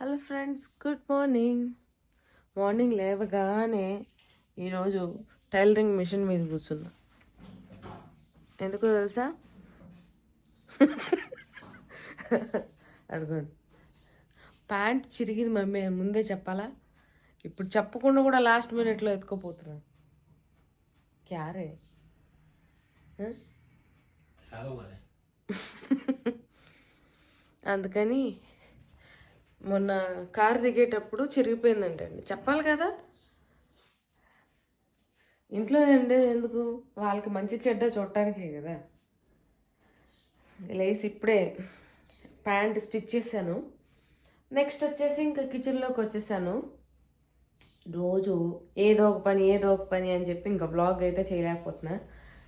Hello friends good morning. Morning లేవగానే ఈరోజు tailoring machine మీద కూర్చున్నా. ఎందుకో తెలుసా? అడుగుండి. ప్యాంట్ చిరిగింది మమ్మీ ముందే చెప్పాలా? ఇప్పుడు చెప్పకుండా కూడా లాస్ట్ మినిట్లో ఎత్తుకోపోతున్నాను క్యారే? అందుకని మొన్న కారు దిగేటప్పుడు చిరిగిపోయిందంటండి. చెప్పాలి కదా? ఇంట్లోనే ఉండేది ఎందుకు? వాళ్ళకి మంచి చెడ్డ చూడటానికే కదా. లేసి ఇప్పుడే ప్యాంట్ స్టిచ్ చేశాను. నెక్స్ట్ వచ్చేసి ఇంకా కిచెన్లోకి వచ్చేసాను. రోజు ఏదో ఒక పని ఏదో ఒక పని అని చెప్పి ఇంకా బ్లాగ్ అయితే చేయలేకపోతున్నా.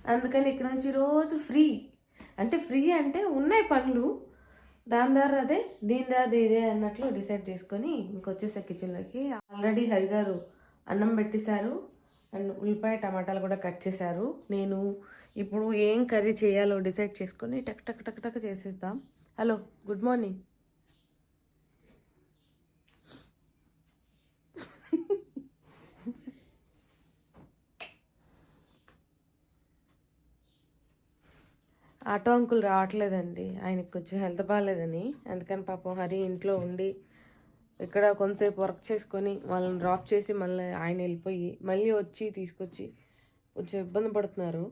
అందుకని ఇక్కడ నుంచి రోజు ఫ్రీ. అంటే ఫ్రీ అంటే ఉన్నాయి పనులు దాని ద్వారా అదే దీని ద్వారా ఇదే అన్నట్లు డిసైడ్ చేసుకొని ఇంకొచ్చేసా కిచెన్లోకి ఆల్రెడీ హరిగారు అన్నం పెట్టేశారు అండ్ ఉల్లిపాయ టమాటాలు కూడా కట్ చేశారు. నేను ఇప్పుడు ఏం కర్రీ చేయాలో డిసైడ్ చేసుకొని టక్ టక్ టక్ టక్ చేసేద్దాం. Hello good morning auto uncle రావట్లేదండి. ఆయనకి కొంచెం హెల్త్ బాగాలేదని అందుకని పాపం హరి ఇంట్లో ఉండి ఇక్కడ కొంతసేపు వర్క్ చేసుకొని వాళ్ళని డ్రాప్ చేసి మళ్ళీ ఆయన వెళ్ళిపోయి మళ్ళీ వచ్చి తీసుకొచ్చి కొంచెం ఇబ్బంది పడుతున్నారు.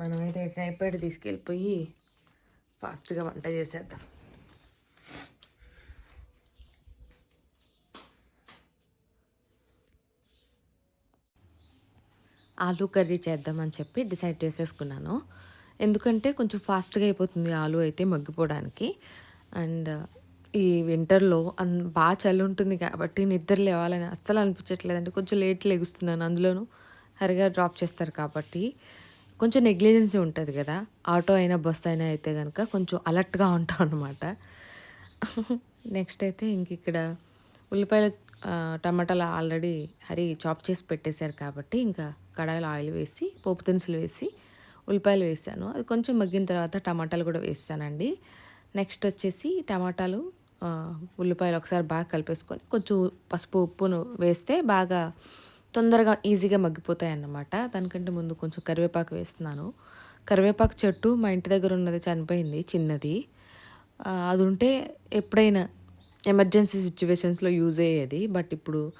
మనమైతే ట్రైపాడ్ తీసుకెళ్ళిపోయి ఫాస్ట్గా వంట చేసేద్దాం. ఆలూ కర్రీ చేద్దామని చెప్పి డిసైడ్ చేసేసుకున్నాను. ఎందుకంటే కొంచెం ఫాస్ట్గా అయిపోతుంది ఆలు అయితే మగ్గిపోవడానికి. అండ్ ఈ వింటర్లో అన్ బాగా చలి ఉంటుంది కాబట్టి నిద్ర లేవాలని అస్సలు అనిపించట్లేదండి. కొంచెం లేట్ లెగుస్తున్నాను. అందులోనూ హరిగా డ్రాప్ చేస్తారు కాబట్టి కొంచెం నెగ్లిజెన్సీ ఉంటుంది కదా. ఆటో అయినా బస్ అయినా అయితే కనుక కొంచెం అలర్ట్గా ఉంటాం అనమాట నెక్స్ట్ అయితే ఇంక ఇక్కడ ఉల్లిపాయలు టమాటాలు ఆల్రెడీ హరి చాప్ చేసి పెట్టేశారు కాబట్టి ఇంకా కడాయిలో ఆయిల్ వేసి పోపు దినుసులు వేసి ఉల్లిపాయలు వేసాను. అది కొంచెం మగ్గిన తర్వాత టమాటాలు కూడా వేసానండి నెక్స్ట్ వచ్చేసి టమాటాలు ఉల్లిపాయలు ఒకసారి బాగా కలిపేసుకొని కొంచెం పసుపు ఉప్పును వేస్తే బాగా తొందరగా ఈజీగా మగ్గిపోతాయి అన్నమాట దానికంటే ముందు కొంచెం కరివేపాకు వేస్తున్నాను. కరివేపాకు చెట్టు మా ఇంటి దగ్గర ఉన్నది చనిపోయింది చిన్నది. అది ఉంటే ఎప్పుడైనా ఎమర్జెన్సీ సిచ్యువేషన్స్లో యూజ్ అయ్యేది. బట్ ఇప్పుడు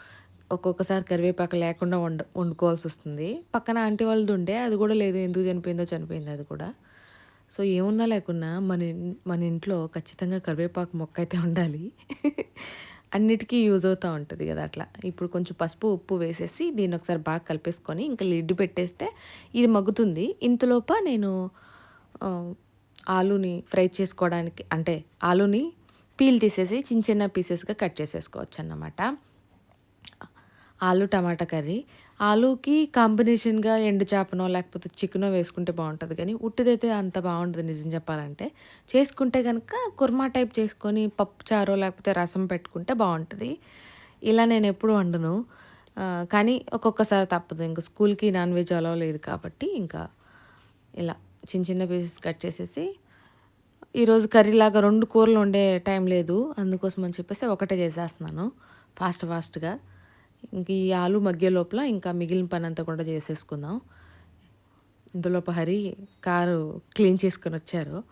ఒక్కొక్కసారి కరివేపాకు లేకుండా వండ వండుకోవాల్సి వస్తుంది. పక్కన ఆంటీ వాళ్ళది ఉండే అది కూడా లేదు. ఎందుకు చనిపోయిందో చనిపోయింది అది కూడా. సో ఏమున్నా లేకున్నా మన మన ఇంట్లో ఖచ్చితంగా కరివేపాకు మొక్క అయితే ఉండాలి. అన్నిటికీ యూజ్ అవుతూ ఉంటుంది కదా అట్లా. ఇప్పుడు కొంచెం పసుపు ఉప్పు వేసేసి దీన్ని ఒకసారి బాగా కలిపేసుకొని ఇంకా లిడ్ పెట్టేస్తే ఇది మగ్గుతుంది. ఇంతలోప నేను ఆలూని ఫ్రై చేసుకోవడానికి అంటే ఆలూని పీల్ తీసేసి చిన్న చిన్న పీసెస్గా కట్ చేసేసుకోవచ్చు అన్నమాట ఆలు టమాటా కర్రీ. ఆలూకి కాంబినేషన్గా ఎండు చేపనో లేకపోతే చికెనో వేసుకుంటే బాగుంటుంది కానీ ఉట్టిదైతే అంత బాగుంటుంది నిజం చెప్పాలంటే. చేసుకుంటే కనుక కుర్మా టైప్ చేసుకొని పప్పు చారో లేకపోతే రసం పెట్టుకుంటే బాగుంటుంది. ఇలా నేను ఎప్పుడు వండను. కానీ ఒక్కొక్కసారి తప్పదు. ఇంకా స్కూల్కి నాన్ వెజ్ అలవ్ లేదు కాబట్టి ఇంకా ఇలా చిన్న చిన్న పీసెస్ కట్ చేసేసి ఈరోజు కర్రీలాగా రెండు కూరలు ఉండే టైం లేదు. అందుకోసం అని చెప్పేసి ఒకటే చేసేస్తున్నాను. ఫాస్ట్ ఫాస్ట్గా. ఇంక ఈ ఆలు మగ్గే లోపల ఇంకా మిగిలిన పని అంతా కూడా చేసేసుకుందాం. ఇందులోపు హరి కారు క్లీన్ చేసుకొని వచ్చారు.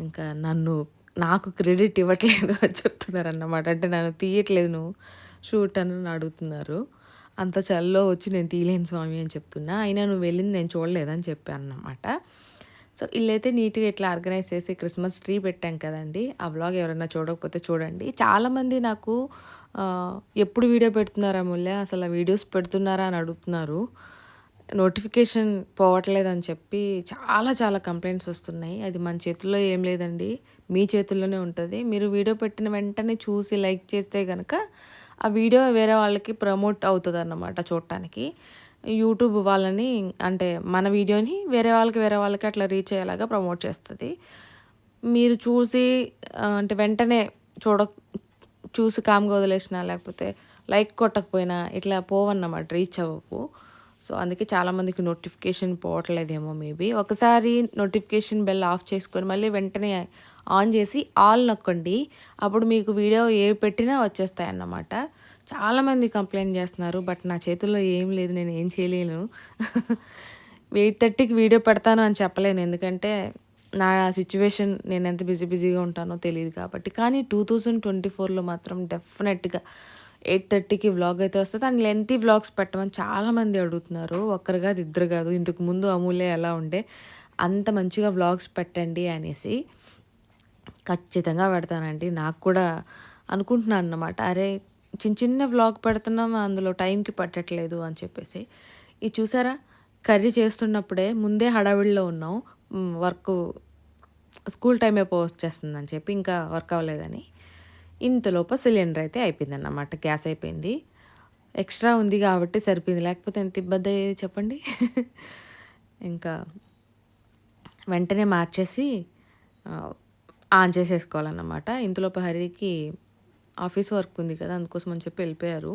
ఇంకా నన్ను నాకు క్రెడిట్ ఇవ్వట్లేదు అని చెప్తున్నారు అన్నమాట అంటే నన్ను తీయట్లేదు నువ్వు. షూట్ అని అడుగుతున్నారు. అంత చల్లో వచ్చి నేను తీయలేను స్వామి అని చెప్తున్నా. అయినా నువ్వు వెళ్ళింది నేను చూడలేదని చెప్పాను అన్నమాట సో ఇల్లైతే నీట్గా ఇట్లా ఆర్గనైజ్ చేసి క్రిస్మస్ ట్రీ పెట్టాం కదండి. ఆ వ్లాగ్ ఎవరైనా చూడకపోతే చూడండి. చాలామంది నాకు ఎప్పుడు వీడియో పెడుతున్నారా ముల్లే? అసలు ఆ వీడియోస్ పెడుతున్నారా అని అడుగుతున్నారు. నోటిఫికేషన్ పోవట్లేదని చెప్పి చాలా చాలా కంప్లైంట్స్ వస్తున్నాయి. అది మన చేతుల్లో ఏం లేదండి. మీ చేతుల్లోనే ఉంటుంది. మీరు వీడియో పెట్టిన వెంటనే చూసి లైక్ చేస్తే కనుక ఆ వీడియో వేరే వాళ్ళకి ప్రమోట్ అవుతుంది అన్నమాట చూడటానికి. యూట్యూబ్ వాళ్ళని అంటే మన వీడియోని వేరే వాళ్ళకి వేరే వాళ్ళకి అట్లా రీచ్ అయ్యేలాగా ప్రమోట్ చేస్తుంది. మీరు చూసి అంటే వెంటనే చూడ చూసి కామ్గా వదిలేసినా లేకపోతే లైక్ కొట్టకపోయినా ఇట్లా పోవన్నమాట రీచ్ అవ్వవు. సో అందుకే చాలామందికి నోటిఫికేషన్ పోవట్లేదేమో మేబీ ఒకసారి నోటిఫికేషన్ బెల్ ఆఫ్ చేసుకొని మళ్ళీ వెంటనే ఆన్ చేసి ఆల్ నొక్కండి. అప్పుడు మీకు వీడియో ఏ పెట్టినా వచ్చేస్తాయి అన్నమాట చాలామంది కంప్లైంట్ చేస్తున్నారు బట్ నా చేతుల్లో ఏం లేదు నేను ఏం చేయలేను. ఎయిట్ థర్టీకి వీడియో పెడతాను అని చెప్పలేను. ఎందుకంటే నా సిచ్యువేషన్ నేను ఎంత బిజీ బిజీగా ఉంటానో తెలియదు కాబట్టి. కానీ టూ థౌజండ్ ట్వంటీ ఫోర్లో మాత్రం డెఫినెట్గా ఎయిట్ థర్టీకి వ్లాగ్ అయితే వస్తుంది. అండ్ లెంతీ వ్లాగ్స్ పెట్టమని చాలామంది అడుగుతున్నారు. ఒక్కరు కాదు ఇద్దరు కాదు ఇంతకు ముందు అమూల్య ఎలా ఉండే అంత మంచిగా వ్లాగ్స్ పెట్టండి అనేసి ఖచ్చితంగా పెడతానండి. నాకు కూడా అనుకుంటున్నాను అన్నమాట. అరే చిన్న చిన్న వ్లాగ్ పెడుతున్నాం అందులో టైంకి పట్టట్లేదు అని చెప్పేసి. ఇది చూసారా? కర్రీ చేస్తున్నప్పుడే ముందే హడావిడిలో ఉన్నాం. వర్క్ స్కూల్ టైం అయిపో వచ్చేస్తుందని చెప్పి ఇంకా వర్క్ అవ్వలేదని. ఇంతలోపు సిలిండర్ అయితే అయిపోయిందన్నమాట. గ్యాస్ అయిపోయింది. ఎక్స్ట్రా ఉంది కాబట్టి సరిపోయింది. లేకపోతే ఎంత ఇబ్బంది అయ్యేది చెప్పండి? ఇంకా వెంటనే మార్చేసి ఆన్ చేసేసుకోవాలన్నమాట. ఇంతలోపు హరికి ఆఫీస్ వర్క్ ఉంది కదా అందుకోసం అని చెప్పి వెళ్ళిపోయారు.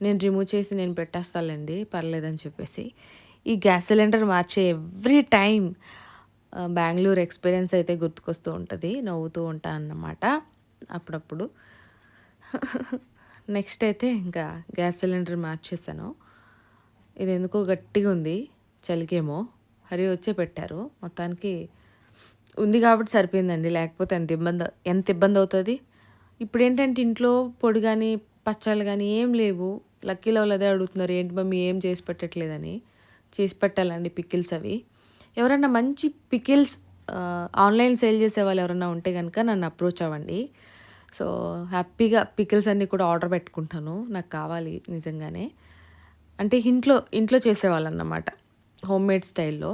నేను రిమూవ్ చేసి నేను పెట్టేస్తానులేండి పర్లేదని చెప్పేసి. ఈ గ్యాస్ సిలిండర్ మార్చే ఎవ్రీ టైం బెంగళూరు ఎక్స్పీరియన్స్ అయితే గుర్తుకొస్తూ ఉంటుంది నవ్వుతూ ఉంటాను అన్నమాట అప్పుడప్పుడు. నెక్స్ట్ అయితే ఇంకా గ్యాస్ సిలిండర్ మార్చేసాను ఇది ఎందుకో గట్టిగా ఉంది చలికేమో. హరి వచ్చే పెట్టారు. మొత్తానికి ఉంది కాబట్టి సరిపోయిందండి లేకపోతే ఎంత ఇబ్బంది ఎంత ఇబ్బంది అవుతుంది? ఇప్పుడు ఏంటంటే ఇంట్లో పొడి కానీ పచ్చళ్ళు కానీ ఏం లేవు. లక్కీలో వాళ్ళు అదే అడుగుతున్నారు. ఏంటి మమ్మీ ఏం చేసి పెట్టట్లేదని? చేసి పెట్టాలండి పికిల్స్ అవి. ఎవరైనా మంచి పికిల్స్ ఆన్లైన్ సేల్ చేసే వాళ్ళు ఎవరైనా ఉంటే కనుక నన్ను అప్రోచ్ అవ్వండి. సో హ్యాపీగా పికిల్స్ అన్నీ కూడా ఆర్డర్ పెట్టుకుంటాను. నాకు కావాలి నిజంగానే. అంటే ఇంట్లో ఇంట్లో చేసేవాళ్ళు అన్నమాట హోమ్ మేడ్ స్టైల్లో.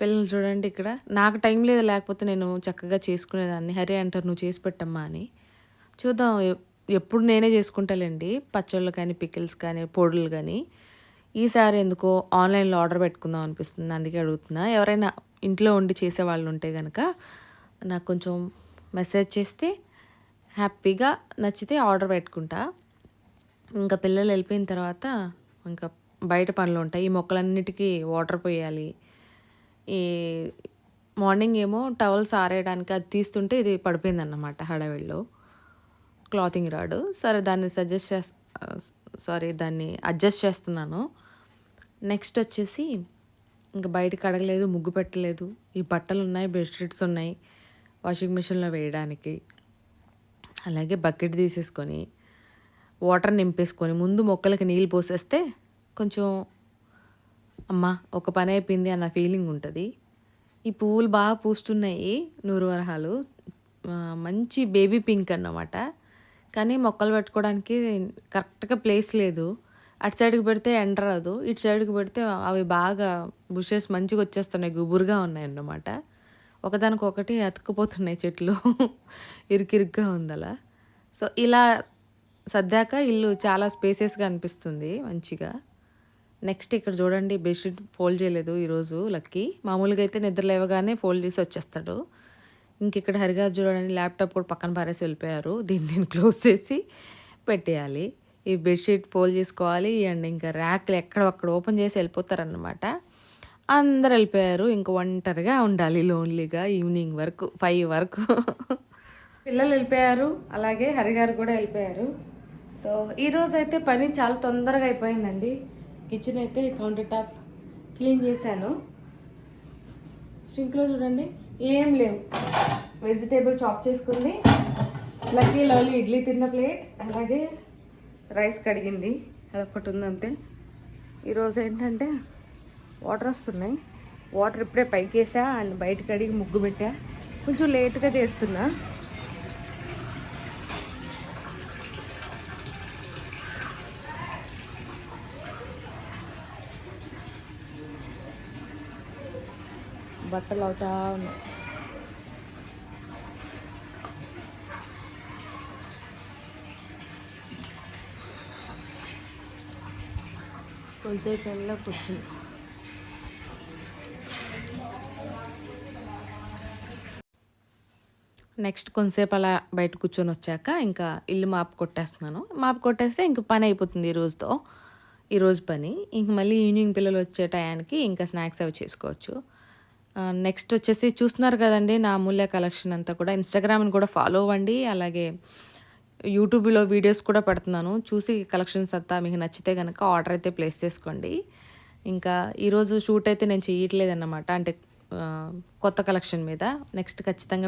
పిల్లలు చూడండి ఇక్కడ. నాకు టైం లేదు లేకపోతే నేను చక్కగా చేసుకునేదాన్ని. హరే అంటారు నువ్వు చేసి పెట్టమ్మా అని. చూద్దాం ఎప్పుడు నేనే చేసుకుంటాలేండి. పచ్చళ్ళు కానీ పికిల్స్ కానీ పొడులు కానీ. ఈసారి ఎందుకో ఆన్లైన్లో ఆర్డర్ పెట్టుకుందాం అనిపిస్తుంది. అందుకే అడుగుతున్నా. ఎవరైనా ఇంట్లో ఉండి చేసే వాళ్ళు ఉంటే కనుక నాకు కొంచెం మెసేజ్ చేస్తే హ్యాపీగా నచ్చితే ఆర్డర్ పెట్టుకుంటా. ఇంకా పిల్లలు వెళ్ళిపోయిన తర్వాత ఇంకా బయట పనులు ఉంటాయి. ఈ మొక్కలన్నిటికీ వాటర్ పోయాలి. ఈ మార్నింగ్ ఏమో టవల్స్ ఆరేయడానికి అది తీస్తుంటే ఇది పడిపోయింది అన్నమాట హడావిడిలో. Clothing rod. సరే దాన్ని సజెస్ట్ చేస్ సారీ దాన్ని అడ్జస్ట్ చేస్తున్నాను. నెక్స్ట్ వచ్చేసి ఇంకా బయటకు అడగలేదు ముగ్గు పెట్టలేదు. ఈ బట్టలు ఉన్నాయి బెడ్షీట్స్ ఉన్నాయి వాషింగ్ మిషన్లో వేయడానికి. అలాగే బకెట్ తీసేసుకొని వాటర్ నింపేసుకొని ముందు మొక్కలకి నీళ్ళు పోసేస్తే కొంచెం అమ్మా ఒక పని అయిపోయింది అన్న ఫీలింగ్ ఉంటుంది. ఈ పువ్వులు బాగా పూస్తున్నాయి నూరు వరహాలు మంచి బేబీ పింక్ అన్నమాట. కానీ మొక్కలు పెట్టుకోవడానికి కరెక్ట్గా ప్లేస్ లేదు. అటు సైడ్కి పెడితే ఎండ రాదు ఇటు సైడ్కి పెడితే అవి బాగా బుషెస్ మంచిగా వచ్చేస్తున్నాయి గుబురుగా ఉన్నాయి అన్నమాట ఒకదానికొకటి అతుక్కుపోతున్నాయి చెట్లు. ఇరుకిరుగ్గా ఉంది అలా సో ఇలా సర్దాక ఇల్లు చాలా స్పేసెస్గా అనిపిస్తుంది మంచిగా. నెక్స్ట్ ఇక్కడ చూడండి బెడ్షీట్ ఫోల్డ్ చేయలేదు ఈరోజు లక్కీ. మామూలుగా అయితే నిద్ర లేవగానే ఫోల్డ్ చేసి వచ్చేస్తాడు. ఇంక ఇక్కడ హరిగారు చూడండి ల్యాప్టాప్ కూడా పక్కన పారేసి వెళ్ళిపోయారు. దీన్ని నేను క్లోజ్ చేసి పెట్టేయాలి. ఈ బెడ్షీట్ ఫోల్డ్ చేసుకోవాలి అండ్ ఇంకా ర్యాక్లు ఎక్కడ అక్కడ ఓపెన్ చేసి వెళ్ళిపోతారన్నమాట. అందరు వెళ్ళిపోయారు ఇంక ఒంటరిగా ఉండాలి లోన్లీగా ఈవినింగ్ వరకు ఫైవ్ వరకు. పిల్లలు వెళ్ళిపోయారు అలాగే హరిగారు కూడా వెళ్ళిపోయారు. సో ఈరోజు అయితే పని చాలా తొందరగా అయిపోయిందండి. కిచెన్ అయితే కౌంటర్ టాప్ క్లీన్ చేశాను. షింక్లో చూడండి. ఏం లేవు. వెజిటేబుల్ చాప్ చేసుకుంది. లక్కీ లవ్లీ ఇడ్లీ తిన్న ప్లేట్. అలాగే రైస్ కడిగింది. అదొకటి ఉంది అంతే. ఈరోజు ఏంటంటే వాటర్ వస్తున్నాయి. వాటర్ ఇప్పుడే పైకి వేసా అండ్ బయట కడిగి ముగ్గు పెట్టా. కొంచెం లేట్గా చేస్తున్నా. బట్టలు అవుతా ఉన్నాయి. కొంతసేపు ఎండలో కూర్చుని నెక్స్ట్ కొంతసేపు అలా బయట కూర్చొని వచ్చాక ఇంకా ఇల్లు మాపు కొట్టేస్తున్నాను. మాపు కొట్టేస్తే ఇంక పని అయిపోతుంది ఈరోజుతో ఈరోజు పని. ఇంక మళ్ళీ ఈవినింగ్ పిల్లలు వచ్చే టయానికి ఇంకా స్నాక్స్ అవి చేసుకోవచ్చు. నెక్స్ట్ వచ్చేసి చూస్తున్నారు కదండి నా అమూల్య కలెక్షన్ అంతా కూడా. ఇన్స్టాగ్రామ్ని కూడా ఫాలో అవ్వండి. అలాగే యూట్యూబ్లో వీడియోస్ కూడా పెడుతున్నాను. చూసి కలెక్షన్స్ అంతా మీకు నచ్చితే కనుక ఆర్డర్ అయితే ప్లేస్ చేసుకోండి. ఇంకా ఈరోజు షూట్ అయితే నేను చేయట్లేదన్నమాట. అంటే కొత్త కలెక్షన్ మీద. నెక్స్ట్ ఖచ్చితంగా